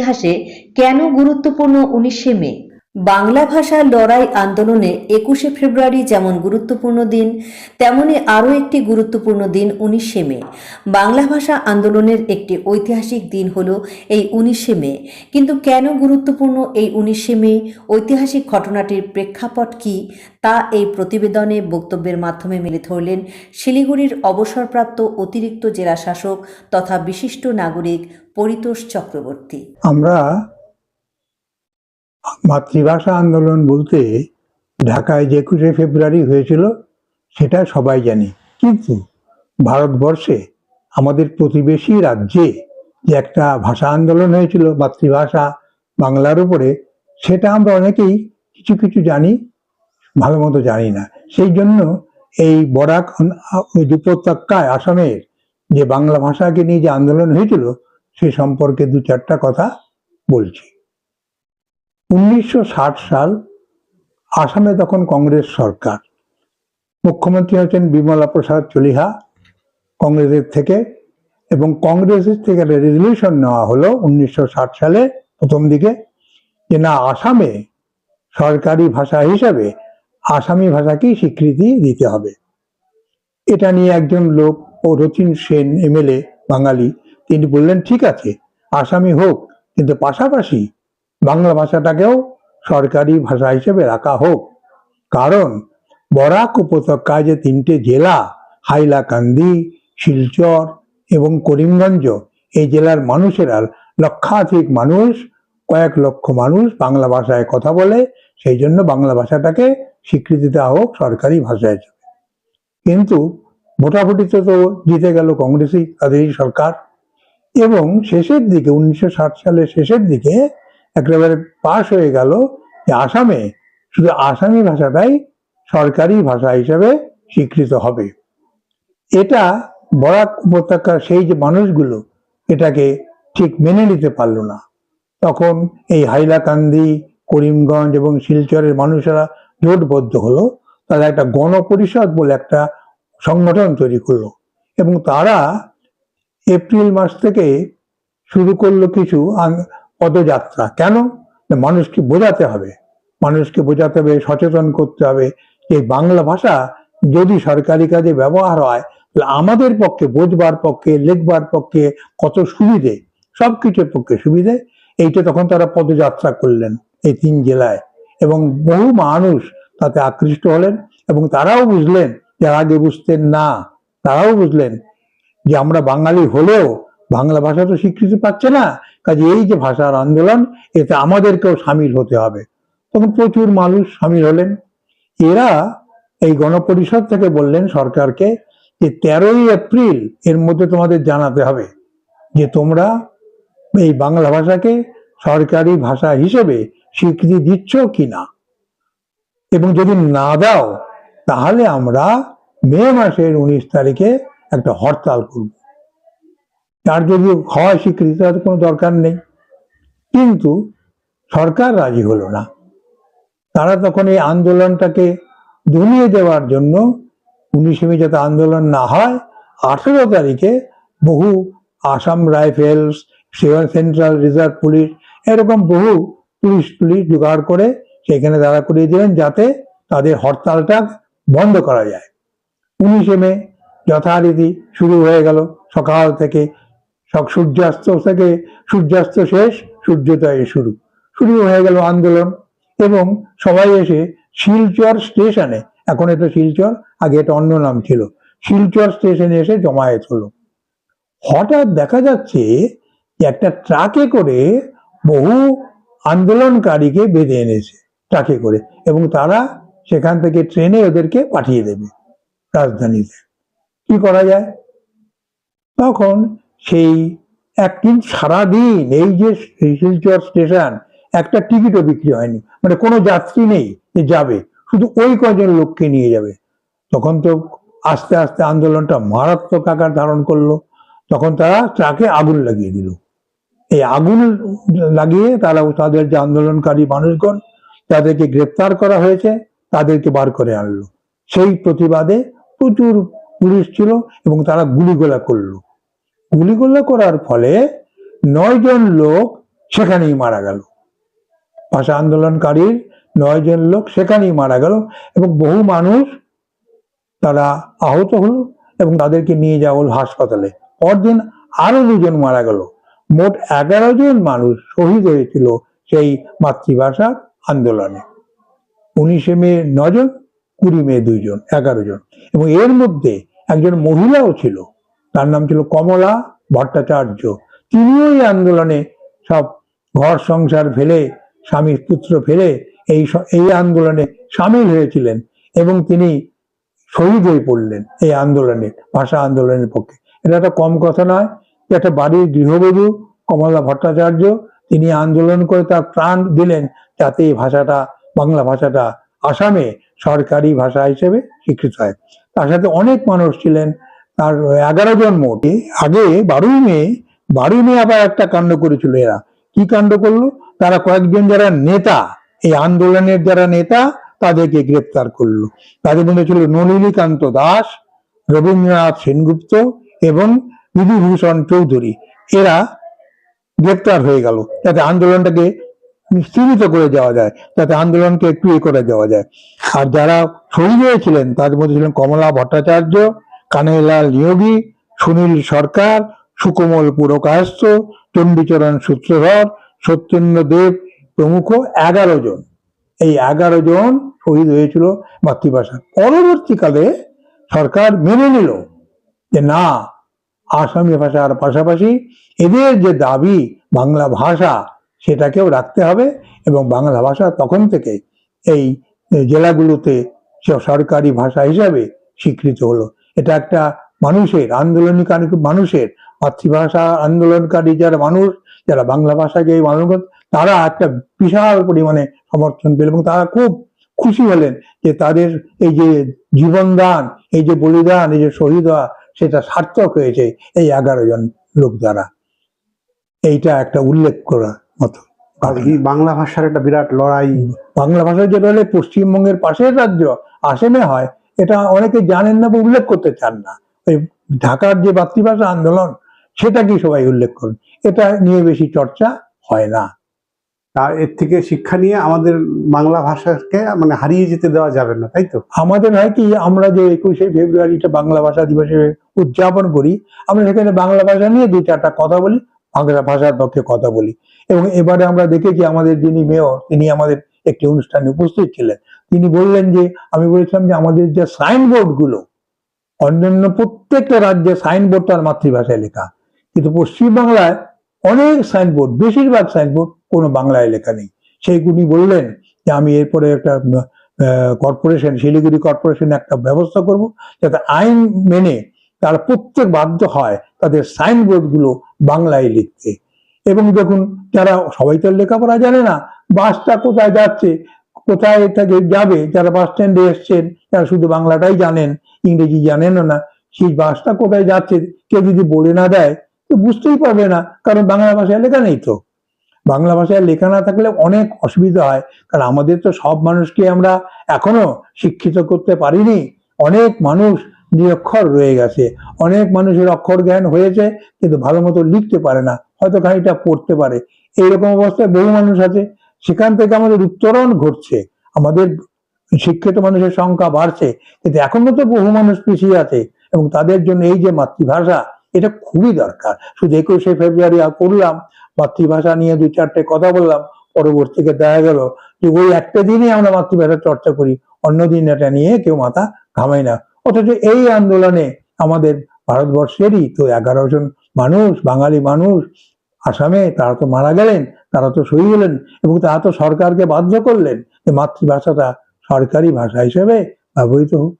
ইতিহাসে কেন গুরুত্বপূর্ণ উনিশে মে? বাংলা ভাষা লড়াই আন্দোলনে একুশে ফেব্রুয়ারি যেমন গুরুত্বপূর্ণ দিন, তেমনি আরও একটি গুরুত্বপূর্ণ দিন উনিশে মে। বাংলা ভাষা আন্দোলনের একটি ঐতিহাসিক দিন হল এই উনিশে মে। কিন্তু কেন গুরুত্বপূর্ণ এই উনিশে মে? ঐতিহাসিক ঘটনাটির প্রেক্ষাপট কি? তা এই প্রতিবেদনে বক্তব্যের মাধ্যমে মেলে ধরলেন শিলিগুড়ির অবসরপ্রাপ্ত অতিরিক্ত জেলা শাসক তথা বিশিষ্ট নাগরিক পরিতোষ চক্রবর্তী। আমরা মাতৃভাষা আন্দোলন বলতে ঢাকায় যে একুশে ফেব্রুয়ারি হয়েছিল, সেটা সবাই জানি। কিন্তু ভারতবর্ষে আমাদের প্রতিবেশী রাজ্যে যে একটা ভাষা আন্দোলন হয়েছিল, মাতৃভাষা বাংলার উপরে, সেটা আমরা অনেকেই কিছু কিছু জানি, ভালো মতো জানি না। সেই জন্য এই বরাক উপত্যকায়, আসামের যে বাংলা ভাষাকে নিয়ে যে আন্দোলন হয়েছিল, সে সম্পর্কে দু চারটা কথা বলছি। উনিশশো ষাট সাল আসামে তখন কংগ্রেস সরকার। মুখ্যমন্ত্রী হচ্ছেন বিমলা প্রসাদ চলিহা, কংগ্রেসের থেকে, এবং কংগ্রেসের থেকে একটা রেজলিউশন নেওয়া হলো উনিশশো ষাট সালে প্রথম দিকে যে না, আসামে সরকারি ভাষা হিসাবে আসামি ভাষাকেই স্বীকৃতি দিতে হবে। এটা নিয়ে একজন লোক ও রচিন সেন এমএলএ বাঙালি, তিনি বললেন, ঠিক আছে, আসামি হোক, কিন্তু পাশাপাশি বাংলা ভাষাটাকেও সরকারি ভাষা হিসেবে রাখা হোক। কারণ বরাক উপত্যকায় যে তিনটে জেলা, হাইলাকান্দি, শিলচর এবং করিমগঞ্জ, এই জেলার মানুষেরা লক্ষাধিক মানুষ, কয়েক লক্ষ মানুষ বাংলা ভাষায় কথা বলে, সেই জন্য বাংলা ভাষাটাকে স্বীকৃতি দেওয়া হোক সরকারি ভাষা হিসেবে। কিন্তু ভোটাভুটিতে তো জিতে গেল কংগ্রেসই, তাদেরই সরকার। এবং শেষের দিকে, উনিশশো ষাট সালের শেষের দিকে একেবারে পাশ হয়ে গেল যে আসামে। শুধু আসামি ভাষাটাই সরকারি ভাষা হিসেবে স্বীকৃত হবে। এটা বরাক উপত্যকার সেই যে মানুষগুলো, এটাকে ঠিক মেনে নিতে পারল না। তখন এই হাইলাকান্দি, করিমগঞ্জ এবং শিলচরের মানুষেরা জোটবদ্ধ হলো। তারা একটা গণপরিষদ বলে একটা সংগঠন তৈরি করল এবং তারা এপ্রিল মাস থেকে শুরু করল কিছু পদযাত্রা। কেন? মানুষকে বোঝাতে হবে। মানুষকে বোঝাতে হবে, সচেতন করতে হবে। যে বাংলা ভাষা যদি সরকারি কাজে ব্যবহার হয়, তাহলে আমাদের পক্ষে, বোঝবার পক্ষে, লেখবার পক্ষে কত সুবিধে? সব কিছুর পক্ষে সুবিধে। এইটা তখন তারা পদযাত্রা করলেন এই তিন জেলায়। এবং বহু মানুষ তাতে আকৃষ্ট হলেন এবং তারাও বুঝলেন, যারা আগে বুঝতেন না, তারাও বুঝলেন যে আমরা বাঙালি হলেও বাংলা ভাষা তো স্বীকৃতি পাচ্ছে না। কাজে এই যে ভাষার আন্দোলন, এতে আমাদেরকেও সামিল হতে হবে। তখন প্রচুর মানুষ সামিল হলেন। এরা এই গণপরিষদ থেকে বললেন সরকারকে যে তেরোই এপ্রিল এর মধ্যে তোমাদের জানাতে হবে যে তোমরা এই বাংলা ভাষাকে সরকারি ভাষা হিসেবে স্বীকৃতি দিচ্ছ কি না এবং যদি না দাও, তাহলে আমরা মে মাসের উনিশ তারিখে একটা হরতাল করব। তার যদি হয় স্বীকৃতি তার কোনো দরকার নেই। কিন্তু সরকার রাজি হলো না। তারা তখন এই আন্দোলনটাকে দমিয়ে দেওয়ার জন্য উনিশে মে যাতে আন্দোলন না হয়, আঠেরো তারিখে বহু Assam Rifles seven central reserve police, এরকম বহু পুলিশ পুলিশ জোগাড় করে সেখানে দাঁড়া করিয়ে দিলেন যাতে তাদের হরতালটা বন্ধ করা যায়। উনিশে মে যথারীতি শুরু হয়ে গেল। সকাল থেকে সব সূর্যাস্ত থেকে সূর্যাস্ত শেষ, সূর্যোদয় শুরু। শুরু হয়ে গেল আন্দোলন এবং সবাই এসে শিলচর স্টেশনে, এখন এটা শিলচর, আগে এটা অন্য নাম ছিল, শিলচর স্টেশনে এসে জমায়েত হলো। হঠাৎ দেখা যাচ্ছে একটা ট্রাকে করে বহু আন্দোলনকারীকে বেঁধে এনেছে, ট্রাকে করে এবং তারা সেখান থেকে ট্রেনে ওদেরকে পাঠিয়ে দেবে রাজধানীতে। কি করা যায়? তখন সেই একদিন সারাদিন এই যে শিলচর স্টেশন একটা টিকিটও বিক্রি হয়নি। মানে কোনো যাত্রী নেই যে যাবে, শুধু ওই কজন লোককে নিয়ে যাবে। তখন তো আস্তে আস্তে আন্দোলনটা মারাত্মক আকার ধারণ করল। তখন তারা ট্রাকে আগুন লাগিয়ে দিল। এই আগুন লাগিয়ে তারা তাদের যে আন্দোলনকারী মানুষগণ, তাদেরকে গ্রেপ্তার করা হয়েছে, তাদেরকে বার করে আনলো। সেই প্রতিবাদে প্রচুর পুলিশ ছিল এবং তারা গুলিগোলা করল। গুলিগোলা করার ফলে নয় জন লোক সেখানেই মারা গেল। ভাষা আন্দোলনকারীর নয় জন লোক সেখানেই মারা গেল এবং বহু মানুষ তারা আহত হলো এবং তাদেরকে নিয়ে যাওয়া হলো হাসপাতালে। পরদিন আরও দুজন মারা গেল। মোট এগারো জন মানুষ শহীদ হয়েছিল সেই মাতৃভাষা আন্দোলনে। উনিশে মে নজন, কুড়ি মে দুইজন, এগারো জন এবং এর মধ্যে একজন মহিলাও ছিল। তার নাম ছিল কমলা ভট্টাচার্য। তিনিও এই আন্দোলনে সব ঘর সংসার ফেলে স্বামী পুত্র ফেলে এই এই আন্দোলনে সামিল হয়েছিলেন এবং তিনি শহীদ হয়ে পড়লেন এই আন্দোলনে, ভাষা আন্দোলনের পক্ষে। এটা একটা কম কথা নয় একটা বাড়ির গৃহবধূ কমলা ভট্টাচার্য, তিনি আন্দোলন করে তার প্রাণ দিলেন যাতে এই ভাষাটা, বাংলা ভাষাটা আসামে সরকারি ভাষা হিসেবে স্বীকৃত হয়। তার সাথে অনেক মানুষ ছিলেন তার এগারো জন মোট। আগে বারোই মে বারোই মে আবার একটা কাণ্ড করেছিল এরা। কি কাণ্ড করল? তারা কয়েকজন যারা নেতা, এই আন্দোলনের যারা নেতা, তাদেরকে গ্রেপ্তার করল। তাদের মধ্যে ছিল নলিনীকান্ত দাস, রবীন্দ্রনাথ সেনগুপ্ত এবং বিধুভূষণ চৌধুরী। এরা গ্রেপ্তার হয়ে গেল। যাতে আন্দোলনটাকে স্থিরিত করে যাওয়া যায়, যাতে আন্দোলনকে একটু এ করে যাওয়া যায়। আর যারা শহীদ হয়েছিলেন, তাদের মধ্যে ছিলেন কমলা ভট্টাচার্য কানাইলাল নিয়োগী সুনীল সরকার, সুকোমল পুরকায়স্থ, চণ্ডীচরণ সূত্রধর, সত্যেন্দ্র দেব প্রমুখ এগারো জন। এই এগারো জন শহীদ হয়েছিল মাতৃভাষা পরবর্তীকালে সরকার মেনে নিল যে না, আসামি ভাষার পাশাপাশি এদের যে দাবি বাংলা ভাষা, সেটাকেও রাখতে হবে এবং বাংলা ভাষা তখন থেকে এই জেলাগুলোতে সরকারি ভাষা হিসাবে স্বীকৃত হলো। এটা একটা মানুষের আন্দোলনকারী মানুষের মাতৃভাষা আন্দোলনকারী যারা মানুষ যারা বাংলা ভাষাকে মানুষ তারা একটা বিশাল পরিমাণে সমর্থন পেল এবং তারা খুব খুশি হলেন যে তাদের এই যে জীবনদান এই যে বলিদান এই যে শহীদ হওয়া সেটা সার্থক হয়েছে এই এগারো জন লোক দ্বারা। এইটা একটা উল্লেখ করার মতো বাংলা ভাষার একটা বিরাট লড়াই। বাংলা ভাষা যেটা হলে পশ্চিমবঙ্গের পাশের রাজ্য আসামে হয় এটা অনেকে জানেন না বা উল্লেখ করতে চান না। ওই ঢাকার যে মাতৃভাষা আন্দোলন সেটাকেই সবাই উল্লেখ করুন? এটা নিয়ে বেশি চর্চা হয় না। আর এর থেকে শিক্ষা নিয়ে আমাদের বাংলা ভাষাকে মানে হারিয়ে যেতে দেওয়া যাবে না তাই তো? আমাদের হয় কি আমরা যে একুশে ফেব্রুয়ারিটা বাংলা ভাষা দিবস উদযাপন করি আমরা সেখানে বাংলা ভাষা নিয়ে দু চারটা কথা বলি বাংলা ভাষার পক্ষে কথা বলি। এবং এবারে আমরা দেখেছি আমাদের যিনি মেয়র তিনি আমাদের একটি অনুষ্ঠানে উপস্থিত ছিলেন। তিনি বললেন যে, আমি বলেছিলাম যে আমাদের যে সাইনবোর্ডগুলো, অন্যান্য প্রত্যেকটা রাজ্যে সাইনবোর্ড তার মাতৃভাষায় লেখা। কিন্তু পশ্চিমবাংলায় অনেক সাইনবোর্ড বেশিরভাগ সাইনবোর্ড কোনো বাংলায় লেখা নেই। সেইগুলি বললেন যে, আমি এরপরে একটা কর্পোরেশন শিলিগুড়ি কর্পোরেশন একটা ব্যবস্থা করব যাতে আইন মেনে তারা প্রত্যেক বাধ্য হয় তাদের সাইনবোর্ডগুলো বাংলায় লিখতে। এবং দেখুন, যারা সবাই তো লেখাপড়া জানে না, বাসটা কোথায় যাচ্ছে কোথায় থেকে যাবে, যারা বাস স্ট্যান্ডে এসছেন যারা শুধু বাংলাটাই জানেন, ইংরেজি জানেনও না, সেই বাসটা কোথায় যাচ্ছে, কেউ যদি বলে না দেয়, তো বুঝতেই পারবে না, কারণ বাংলা ভাষায় লেখা নেই তো। বাংলা ভাষায় লেখা না থাকলে অনেক অসুবিধা হয়, কারণ আমাদের তো সব মানুষকে আমরা এখনও শিক্ষিত করতে পারিনি। অনেক মানুষ নিরক্ষর রয়ে গেছে, অনেক মানুষের অক্ষর জ্ঞান হয়েছে, কিন্তু ভালো মতো লিখতে পারে না, হয়তো খানিকটা পড়তে পারে। এইরকম অবস্থায় বহু মানুষ আছে সেখান থেকে আমাদের উত্তরণ ঘটছে। আমাদের শিক্ষিত মানুষের সংখ্যা বাড়ছে। কিন্তু এখনও তো বহু মানুষ পিছিয়ে আছে এবং তাদের জন্য এই যে মাতৃভাষা, এটা খুবই দরকার। শুধু একুশে ফেব্রুয়ারি করলাম, মাতৃভাষা নিয়ে দুই চারটে কথা বললাম পরবর্তীকে দেখা গেল যে ওই একটা দিনই আমরা মাতৃভাষা চর্চা করি, অন্য দিন এটা নিয়ে কেউ মাথা ঘামাই না। অথচ এই আন্দোলনে আমাদের ভারতবর্ষেরই তো এগারো জন মানুষ, বাঙালি মানুষ, আসামে তারা তো মারা গেলেন তারা তো সই হলেন এবং তারা তো সরকারকে বাধ্য করলেন যে মাতৃভাষাটা সরকারি ভাষা হিসেবে ব্যবহৃত হোক।